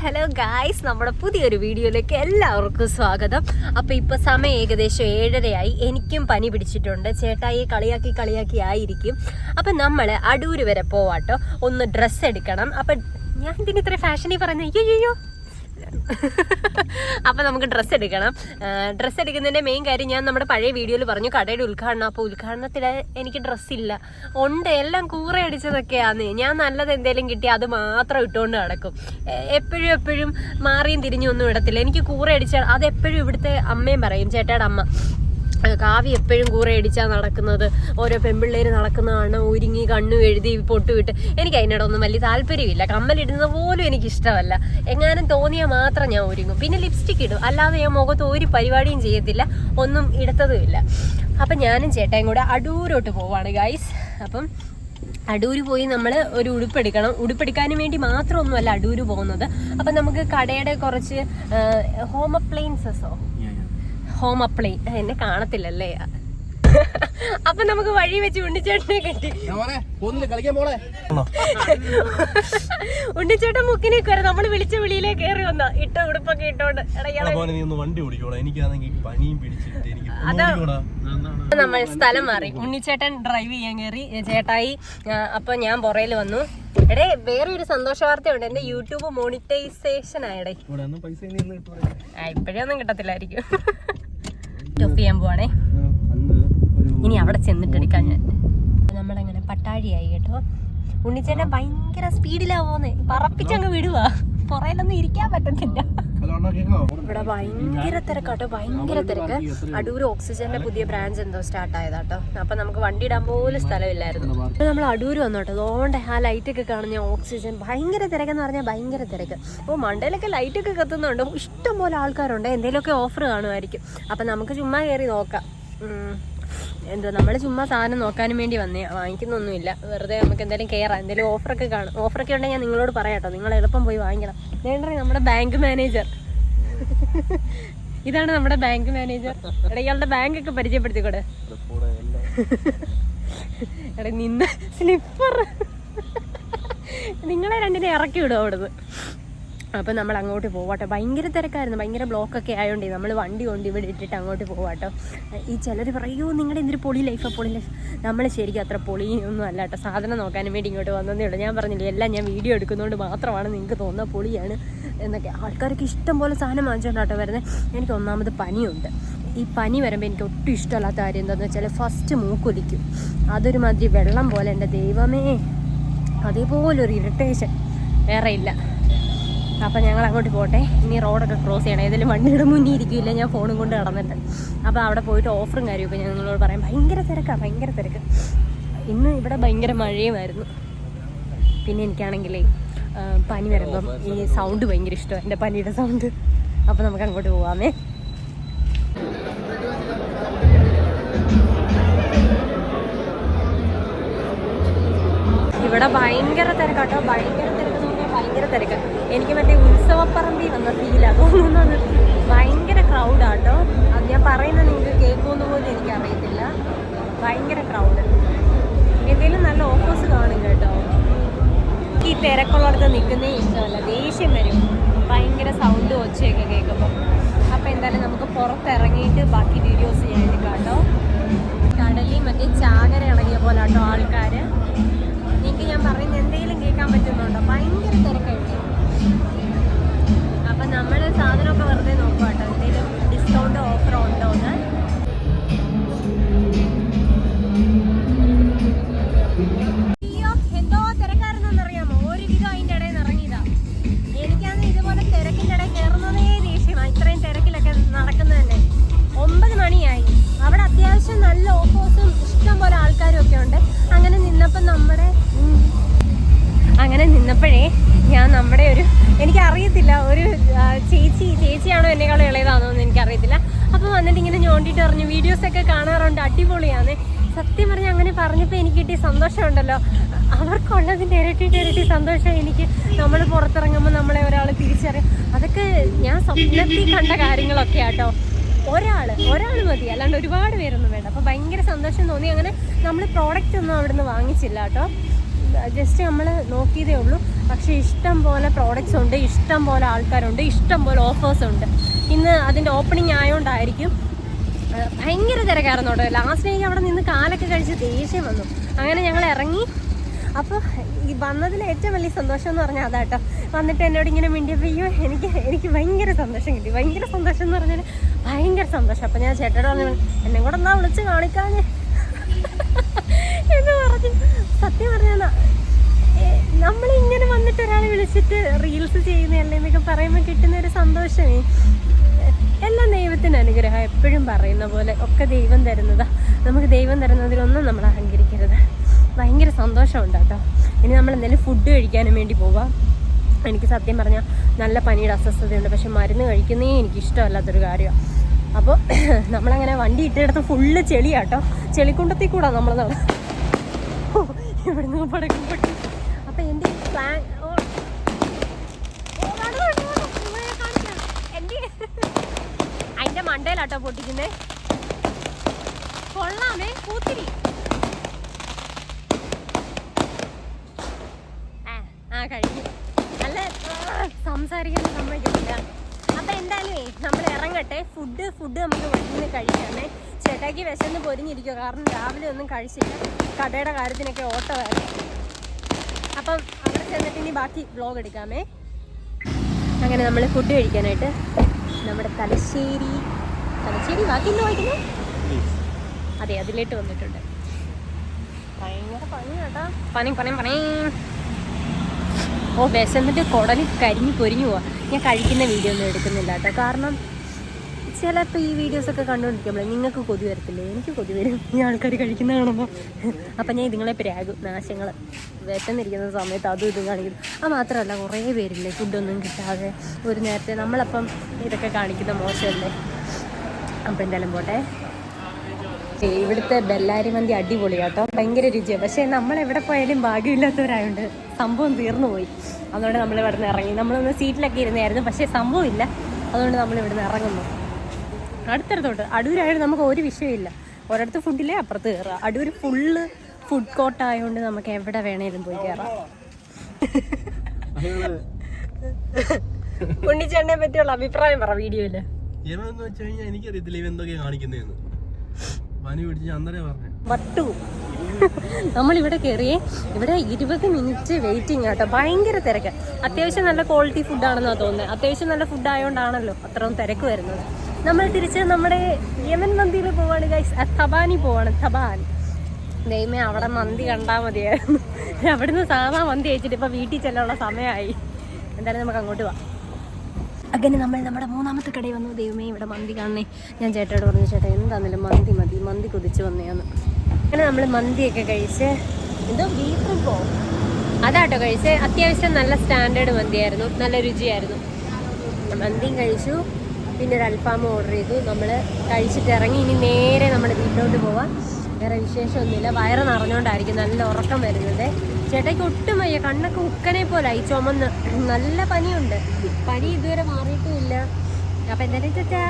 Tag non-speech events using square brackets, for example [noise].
Hello guys നമ്മുടെ പുതിയൊരു വീഡിയോയിലേക്ക് എല്ലാവർക്കും സ്വാഗതം. അപ്പോൾ ഇപ്പോൾ സമയം ഏകദേശം ഏഴരയായി. എനിക്കും പനി പിടിച്ചിട്ടുണ്ട്. ചേട്ടായി കളിയാക്കി കളിയാക്കി ആയിരിക്കും. അപ്പം നമ്മൾ അടൂർ വരെ പോവാട്ടോ. ഒന്ന് ഡ്രസ്സ് എടുക്കണം. അപ്പം ഞാൻ ഇതിന് ഇത്ര ഫാഷനി പറഞ്ഞു അയ്യോ. [laughs] അപ്പം നമുക്ക് ഡ്രസ്സ് എടുക്കണം. ഡ്രസ്സ് എടുക്കുന്നതിന്റെ മെയിൻ കാര്യം ഞാൻ നമ്മുടെ പഴയ വീഡിയോയിൽ പറഞ്ഞു കടയുടെ ഉദ്ഘാടനം. അപ്പോൾ ഉദ്ഘാടനത്തിൽ എനിക്ക് ഡ്രസ്സില്ല ഉണ്ട് എല്ലാം കൂറ അടിച്ചതൊക്കെയാണ് ഞാൻ നല്ലത് എന്തെങ്കിലും കിട്ടി അത് മാത്രം ഇട്ടുകൊണ്ട് നടക്കും. എപ്പോഴും എപ്പോഴും മാറിയും തിരിഞ്ഞൊന്നും ഇടത്തില്ല. എനിക്ക് കൂറ അത് എപ്പോഴും ഇവിടുത്തെ അമ്മയും പറയും ചേട്ടയുടെ അമ്മ എപ്പോഴും എപ്പോഴും കൂറയടിച്ചാ നടക്കുന്നത്. ഓരോ പെൺപിള്ളേർ നടക്കുന്നതാണ് ഒരുങ്ങി കണ്ണു എഴുതി പൊട്ടുവിട്ട്. എനിക്ക് അതിനോടൊന്നും വലിയ താല്പര്യമില്ല. കമ്മലിടുന്നത് പോലും എനിക്ക് ഇഷ്ടമല്ല എങ്ങാനും തോന്നിയാൽ മാത്രം ഞാൻ ഒരുങ്ങും. പിന്നെ ലിപ്സ്റ്റിക് ഇടും. അല്ലാതെ ഞാൻ മുഖത്ത് ഒരു പരിപാടിയും ചെയ്യത്തില്ല. ഒന്നും ഇടത്തതുമില്ല. അപ്പം ഞാനും ചേട്ടായും കൂടെ അടൂരോട്ട് പോവാണ് ഗൈസ് അപ്പം അടൂര് പോയി നമ്മൾ ഒരു ഉടുപ്പെടുക്കണം. ഉടുപ്പെടുക്കാനും വേണ്ടി മാത്രമൊന്നുമല്ല അടൂര് പോകുന്നത്. അപ്പം നമുക്ക് കടയുടെ കുറച്ച് ഹോം അപ്ലയൻസസോ ഹോം അപ്ലൈ എന്നെ കാണത്തില്ലല്ലേ? അപ്പൊ നമുക്ക് വഴി വെച്ച് ഉണ്ണിച്ചേട്ടനെ കിട്ടി. ഉണ്ണിച്ചേട്ടൻ മുക്കിനെ കയറി നമ്മൾ വിളിച്ച വിളിയിലേക്ക് കയറി വന്ന ഇട്ട ഉടുപ്പൊക്കെ ഇട്ടോണ്ട്. എടാ, നീ ഒന്ന് വണ്ടി ഓടിക്കോടാ. എനിക്കാണെങ്കിൽ പനിയും പിടിച്ചിട്ട് എനിക്ക് ഒന്ന് അതാ- നമ്മൾ സ്ഥലം മാറി. ഉണ്ണിച്ചേട്ടൻ ഡ്രൈവ് ചെയ്യാൻ കയറി. ചേട്ടായി അപ്പൊ ഞാൻ പുറയിൽ വന്നു. എടേ വേറെ ഒരു സന്തോഷ വാർത്തയുണ്ട്. എന്റെ യൂട്യൂബ് മോണിറ്റൈസേഷൻ ആയടേ. ഇപ്പഴേ പൈസ ഇനി ഒന്ന് ഇട്ട് ഇപ്പോഴേ ഒന്നും കിട്ടത്തില്ലായിരിക്കും. ടോപ്പ് ചെയ്യാൻ പോവാണേ. ഇനി അവിടെ ചെന്നിട്ട് എടുക്കാൻ ഞാൻ. നമ്മളങ്ങനെ പട്ടാഴിയായി കേട്ടോ. ഉണ്ണിച്ചേട്ടൻ ഭയങ്കര സ്പീഡിലാ പോന്നെ പറപ്പിച്ചങ്ങ് വിടുവാ. പുറയിലൊന്നും ഇരിക്കാൻ പറ്റത്തില്ല. ഇവിടെ ഭയങ്കര തിരക്കാട്ടോ ഭയങ്കര തിരക്ക്. അടൂർ ഓക്സിജന്റെ പുതിയ ബ്രാഞ്ച് എന്തോ സ്റ്റാർട്ട് ആയതാട്ടോ. അപ്പൊ നമുക്ക് വണ്ടി ഇടാൻ പോലും സ്ഥലമില്ലായിരുന്നു. നമ്മൾ അടൂർ വന്നോട്ടോ. അതുകൊണ്ട് ആ ലൈറ്റ് ഒക്കെ കാണുന്ന ഓക്സിജൻ. ഭയങ്കര തിരക്കെന്ന് പറഞ്ഞാൽ ഭയങ്കര തിരക്ക്. അപ്പോൾ മണ്ടയിലൊക്കെ ലൈറ്റ് ഒക്കെ കത്തുന്നുണ്ട്. ഇഷ്ടം പോലെ ആൾക്കാരുണ്ട്. എന്തെങ്കിലുമൊക്കെ ഓഫർ കാണുമായിരിക്കും. അപ്പൊ നമുക്ക് ചുമ്മാ കയറി നോക്കാം. എന്തോ നമ്മൾ ചുമ്മാ സാധനം നോക്കാനും വേണ്ടി വന്നേ. വാങ്ങിക്കുന്നൊന്നുമില്ല. വെറുതെ നമുക്ക് എന്തെങ്കിലും കയറാം. എന്തെങ്കിലും ഓഫറൊക്കെ കാണും. ഓഫറൊക്കെ ഉണ്ടെങ്കിൽ ഞാൻ നിങ്ങളോട് പറയാട്ടോ നിങ്ങൾ എളുപ്പം പോയി വാങ്ങിക്കണം. വേണ്ട നമ്മുടെ ബാങ്ക് മാനേജർ. ഇതാണ് നമ്മുടെ ബാങ്ക് മാനേജർ. എടാ ഇയാളുടെ ബാങ്ക് ഒക്കെ പരിചയപ്പെടുത്തിക്കൂടെ. എടാ നിന്ന് സ്ലിപ്പർ. നിങ്ങളെ രണ്ടിനെ ഇറക്കി വിടും അവിടുന്ന്. അപ്പം നമ്മൾ അങ്ങോട്ട് പോവാട്ടോ. ഭയങ്കര തിരക്കായിരുന്നു. ഭയങ്കര ബ്ലോക്കൊക്കെ ആയതുകൊണ്ടേ നമ്മൾ വണ്ടി കൊണ്ട് ഇവിടെ ഇട്ടിട്ട് അങ്ങോട്ട് പോവാട്ടോ. ഈ ചിലർ പറയൂ നിങ്ങളുടെ എന്തൊരു പൊളി ലൈഫ് പൊളി ലൈഫ് നമ്മൾ ശരിക്കും അത്ര പൊളിയൊന്നും അല്ല കേട്ടോ. സാധനം നോക്കാനും വേണ്ടി ഇങ്ങോട്ട് വന്നതേ ഉള്ളൂ. ഞാൻ പറഞ്ഞില്ലേ എല്ലാം ഞാൻ വീഡിയോ എടുക്കുന്നതുകൊണ്ട് മാത്രമാണ് നിങ്ങൾക്ക് തോന്നുന്ന പൊളിയാണ് എന്നൊക്കെ. ആൾക്കാർക്ക് ഇഷ്ടം പോലെ സാധനം വാങ്ങിച്ചോണ്ടാട്ടോ വരുന്നത് എനിക്ക് ഒന്നാമത് പനിയുണ്ട്. ഈ പനി വരുമ്പോൾ എനിക്ക് ഒട്ടും ഇഷ്ടമല്ലാത്ത കാര്യം എന്താണെന്ന് വെച്ചാൽ ഫസ്റ്റ് മൂക്കൊലിക്കും. അതൊരു മാതിരി വെള്ളം പോലെ എന്റെ ദൈവമേ. അതേപോലൊരു ഇറിറ്റേഷൻ വേറെ ഇല്ല. അപ്പം ഞങ്ങൾ അങ്ങോട്ട് പോട്ടെ. ഇനി റോഡൊക്കെ ക്രോസ് ചെയ്യണം. ഏതെങ്കിലും വണ്ടിയുടെ മുന്നിൽ ഇരിക്കില്ല ഞാൻ ഫോണും കൊണ്ട് നടന്നിട്ട്. അപ്പോൾ അവിടെ പോയിട്ട് ഓഫറും കാര്യമൊക്കെ ഞാൻ നിങ്ങളോട് പറയാം. ഭയങ്കര തിരക്കാണ് ഭയങ്കര തിരക്ക്. ഇന്ന് ഇവിടെ ഭയങ്കര മഴയുമായിരുന്നു. പിന്നെ എനിക്കാണെങ്കിലേ പനി വരുമ്പം ഈ സൗണ്ട് ഭയങ്കര ഇഷ്ടമാണ് എന്റെ പനിയുടെ സൗണ്ട് അപ്പോൾ നമുക്ക് അങ്ങോട്ട് പോവാമേ. ഇവിടെ ഭയങ്കര തിരക്കാട്ടോ. ഭയങ്കര തിരക്ക് എന്ന് ഭയങ്കര തിരക്ക്. എനിക്ക് മറ്റേ ഉത്സവപ്പറമ്പിൽ വന്ന ഫീലാണ് തോന്നുന്നത് ഭയങ്കര ക്രൗഡാട്ടോ അത് ഞാൻ പറയുന്നത് നിങ്ങൾക്ക് കേൾക്കുമെന്ന് പോലും എനിക്കറിയത്തില്ല. ഭയങ്കര ക്രൗഡ് എന്തെങ്കിലും നല്ല ഓഫേഴ്സ് കാണും കേട്ടോ. ഈ തിരക്കുള്ളിടത്ത് നിൽക്കുന്നേ ഇഷ്ടമല്ല. ദേഷ്യം വരും. ഭയങ്കര സൗണ്ട് ഒച്ചയൊക്കെ കേൾക്കുമ്പോൾ അപ്പോൾ എന്തായാലും നമുക്ക് പുറത്തിറങ്ങിയിട്ട് ബാക്കി വീഡിയോസ് ഞാൻ കേട്ടോ കടലിൽ മറ്റേ ചാകര ഇറങ്ങിയ പോലെ കേട്ടോ ആൾക്കാർ നിങ്ങൾക്ക് ഞാൻ പറയുന്നത് എന്തെങ്കിലും കേൾക്കാൻ പറ്റുന്നുണ്ടോ? ഭയങ്കര തിരക്കായിട്ട് നമ്മൾ സാധനമൊക്കെ വെറുതെ നോക്കുക കേട്ടോ അറിയത്തില്ല. ഒരു ചേച്ചി ചേച്ചിയാണോ എന്നെക്കാളും ഇളയതാണോ എന്ന് എനിക്കറിയത്തില്ല. അപ്പോൾ വന്നിട്ട് ഇങ്ങനെ ഞോണ്ടിട്ട് പറഞ്ഞു വീഡിയോസൊക്കെ കാണാറുണ്ട് അടിപൊളിയാണ്. സത്യം പറഞ്ഞാൽ അങ്ങനെ പറഞ്ഞപ്പോൾ എനിക്ക് കിട്ടിയ സന്തോഷമുണ്ടല്ലോ. അവർക്കുള്ളതിന്റെ ഇരട്ടിയിട്ട് ഇരട്ടി സന്തോഷം എനിക്ക് നമ്മൾ പുറത്തിറങ്ങുമ്പോൾ നമ്മളെ ഒരാൾ തിരിച്ചറിയും. അതൊക്കെ ഞാൻ സ്വപ്നത്തിൽ കണ്ട കാര്യങ്ങളൊക്കെ ആട്ടോ ഒരാൾ ഒരാൾ മതി. അല്ലാണ്ട് ഒരുപാട് പേരൊന്നും വേണ്ട. അപ്പോൾ ഭയങ്കര സന്തോഷം തോന്നി. അങ്ങനെ നമ്മൾ പ്രോഡക്റ്റ് ഒന്നും അവിടുന്ന് വാങ്ങിച്ചില്ല കേട്ടോ. ജസ്റ്റ് നമ്മൾ നോക്കിയതേ ഉള്ളൂ. പക്ഷേ ഇഷ്ടം പോലെ പ്രോഡക്റ്റ്സ് ഉണ്ട് ഇഷ്ടം പോലെ ആൾക്കാരുണ്ട് ഇഷ്ടം പോലെ ഓഫേഴ്സ് ഉണ്ട്. ഇന്ന് അതിന്റെ ഓപ്പണിംഗ് ആയതുകൊണ്ടായിരിക്കും ഭയങ്കര തിരക്കായിരുന്നു കേട്ടോ. ലാസ്റ്റ് എനിക്ക് അവിടെ നിന്ന് കാലൊക്കെ കഴിച്ച് ദേഷ്യം വന്നു. അങ്ങനെ ഞങ്ങൾ ഇറങ്ങി. അപ്പോൾ ഈ വന്നതിൽ ഏറ്റവും വലിയ സന്തോഷം എന്ന് പറഞ്ഞാൽ അതാട്ടോ വന്നിട്ട് എന്നോട് ഇങ്ങനെ മിണ്ടിയപ്പോൾ എനിക്ക് എനിക്ക് ഭയങ്കര സന്തോഷം കിട്ടി. ഭയങ്കര സന്തോഷം എന്ന് പറഞ്ഞാൽ ഭയങ്കര സന്തോഷം. അപ്പോൾ ഞാൻ ചേട്ടനോട് പറഞ്ഞു എന്നെ കൂടെ എന്നാ വിളിച്ച് കാണിക്കാഞ്ഞേ? എന്ന് പറഞ്ഞു സത്യം പറഞ്ഞാൽ നമ്മളിങ്ങനെ വന്നിട്ട് ഒരാളെ വിളിച്ചിട്ട് റീൽസ് ചെയ്യുന്നതല്ലേ എന്നൊക്കെ പറയുമ്പോൾ കിട്ടുന്ന ഒരു സന്തോഷമേ. എല്ലാം ദൈവത്തിന് അനുഗ്രഹം എപ്പോഴും പറയുന്ന പോലെ ഒക്കെ ദൈവം തരുന്നതാ. നമുക്ക് ദൈവം തരുന്നതിലൊന്നും നമ്മൾ അഹങ്കരിക്കരുത്. ഭയങ്കര സന്തോഷമുണ്ട് കേട്ടോ. ഇനി നമ്മൾ എന്തെങ്കിലും ഫുഡ് കഴിക്കാനും വേണ്ടി പോവാം. എനിക്ക് സത്യം പറഞ്ഞാൽ നല്ല പനിയുടെ അസ്വസ്ഥതയുണ്ട്. പക്ഷെ മരുന്ന് കഴിക്കുന്നേ എനിക്ക് ഇഷ്ടമല്ലാത്തൊരു കാര്യമാണ് അപ്പോൾ [clears throat] നമ്മളങ്ങനെ വണ്ടി ഇട്ടിടത്ത് ഫുള്ള് ചെളിയാട്ടോ ചെളിക്കുണ്ടത്തിൽ കൂടാ നമ്മൾ നട ഇവിടുന്ന് പടക്കം പൊട്ടി. അതിന്റെ മണ്ടയിലാട്ടോ പൊട്ടിക്കുന്നേ. കൊള്ളാമേ പൂത്തിരി. ആ, കഴിഞ്ഞു. നല്ല ആ, സംസാരിക്കാൻ സമ്മതിക്കുന്നില്ല അപ്പൊ എന്തായാലും നമ്മൾ ഇറങ്ങട്ടെ. ഫുഡ് ഫുഡ് നമുക്ക് വഴിയിൽ കഴിക്കാമേ. ചേട്ടാക്കി വിശന്ന് പൊരിഞ്ഞിരിക്കുക. കാരണം രാവിലെ ഒന്നും കഴിച്ചില്ല. കടയുടെ കാര്യത്തിനൊക്കെ ഓട്ടമായിരുന്നു. അപ്പം അവിടെ ചെന്നിട്ട് ഇനി ബാക്കി വ്ലോഗ് എടുക്കാമേ. അങ്ങനെ നമ്മൾ ഫുഡ് കഴിക്കാനായിട്ട് നമ്മുടെ തലശ്ശേരി തലശ്ശേരി ബാക്കി എന്ത് വായിക്കുന്നു അതെ അതിലേട്ട് വന്നിട്ടുണ്ട്. ഭയങ്കര പണി കേട്ടാ. പണി പണി പണി. ഓ വിശന്നിട്ട് കുടലിൽ കരിഞ്ഞു പൊരിഞ്ഞു പോവാ. ഞാൻ കഴിക്കുന്ന വീഡിയോ ഒന്നും എടുക്കുന്നില്ല കേട്ടോ. കാരണം ചിലപ്പോൾ ഈ വീഡിയോസൊക്കെ കണ്ടുകൊണ്ടിരിക്കുമ്പോൾ നിങ്ങൾക്ക് കൊതി വരത്തില്ലേ? എനിക്ക് കൊതി വരും. ഈ ആൾക്കാർ കഴിക്കുന്ന കാണുമ്പോൾ അപ്പം ഞാൻ ഇതുങ്ങളെ പ്രാകും നാശങ്ങൾ വിശന്നിരിക്കുന്ന സമയത്ത് അതും ഇതും കാണിക്കും അത് മാത്രമല്ല കുറേ പേരില്ലേ ഫുഡൊന്നും കിട്ടാതെ ഒരു നേരത്തെ നമ്മളപ്പം ഇതൊക്കെ കാണിക്കുന്ന മോശമല്ലേ? അപ്പം എന്തായാലും പോട്ടെ. ഇവിടുത്തെ ബെല്ലാരി മന്തി അടിപൊളി കേട്ടോ ഭയങ്കര രുചിയാണ് പക്ഷേ നമ്മൾ എവിടെ പോയാലും ഭാഗ്യമില്ലാത്തവരായതുകൊണ്ട് സംഭവം തീർന്നു പോയി. അതുകൊണ്ട് നമ്മൾ ഇവിടെ നിന്ന് ഇറങ്ങി. നമ്മളൊന്ന് സീറ്റിലൊക്കെ ഇരുന്നായിരുന്നു. പക്ഷേ സംഭവം ഇല്ല. അതുകൊണ്ട് നമ്മൾ ഇവിടെ നിന്ന് ഇറങ്ങുന്നു. അടുത്തടുത്തോട്ട്. അടൂരായത് നമുക്ക് ഒരു വിഷയമില്ല. ഒരിടത്ത് ഫുഡില്ലേ അപ്പുറത്ത് കയറുക അടൂർ ഫുള്ള് ഫുഡ് കോർട്ട് ആയതുകൊണ്ട് നമുക്ക് എവിടെ വേണേലും പോയി കയറാം [laughs] ഉണ്ണിച്ചേട്ടനെ പറ്റിയുള്ള അഭിപ്രായം പറ വീഡിയോയിൽ. ഇവനെന്ന് വെച്ച് കഴിഞ്ഞാൽ എനിക്കറിയത്തില്ല ഇവ എന്തൊക്കെയാ കാണിക്കുന്നതെന്ന് പനി പിടിച്ച് അന്നേരം പറഞ്ഞു. വട്ടു. ഇവിടെ കയറിയേ ഇവിടെ ഇരുപത് മിനിറ്റ് വെയിറ്റിംഗ് ആട്ടോ. ഭയങ്കര തിരക്ക്. അത്യാവശ്യം നല്ല ക്വാളിറ്റി ഫുഡ് ഫുഡാണെന്നാണ് തോന്നുന്നത് അത്യാവശ്യം നല്ല ഫുഡ് ആയതുകൊണ്ടാണല്ലോ അത്രയും തിരക്ക് വരുന്നത്. നമ്മൾ തിരിച്ച് നമ്മുടെ യമൻ മന്തിയിൽ പോവാണ് ഗൈസ് തബാനി പോവാണ് തബാൻ. ദൈവമേ അവിടെ മന്തി കണ്ടാൽ മതിയായിരുന്നു. അവിടുന്ന് സാധാ മന്തി കഴിച്ചിട്ട് ഇപ്പൊ വീട്ടിൽ ചെല്ലാനുള്ള സമയമായി. എന്തായാലും നമുക്ക് അങ്ങോട്ട് പോവാം അങ്ങനെ നമ്മൾ നമ്മുടെ മൂന്നാമത്തെ കടയിൽ വന്നു. ദൈവമേ ഇവിടെ മന്തി കാണണേ. ഞാൻ ചേട്ടയോട് പറഞ്ഞു ചേട്ടാ എന്താണെങ്കിലും മന്തി മതി? മന്തി കുതിച്ച് വന്നേന്ന്. അങ്ങനെ നമ്മൾ മന്തിയൊക്കെ കഴിച്ച് എന്തോ ബീഫ് പോ അതാട്ടോ കഴിച്ച്. അത്യാവശ്യം നല്ല സ്റ്റാൻഡേർഡ് മന്തിയായിരുന്നു. നല്ല രുചിയായിരുന്നു. മന്തിയും കഴിച്ചു. പിന്നെ ഒരു അൽഫാമും ഓർഡർ ചെയ്തു. നമ്മൾ കഴിച്ചിട്ട് ഇറങ്ങി ഇനി നേരെ നമ്മുടെ വീട്ടിലോട്ട് പോവാം. വേറെ വിശേഷമൊന്നുമില്ല. വയറ് നിറഞ്ഞുകൊണ്ടായിരിക്കും നല്ല ഉറക്കം വരുന്നത് ചേട്ടയ്ക്ക് ഒട്ടും വയ്യ. കണ്ണൊക്കെ ഉക്കനെ പോലെ ഈ ചുമന്ന്. നല്ല പനിയുണ്ട്. പനി ഇതുവരെ മാറിയിട്ടുമില്ല. അപ്പം എന്തായാലും ചേച്ചാ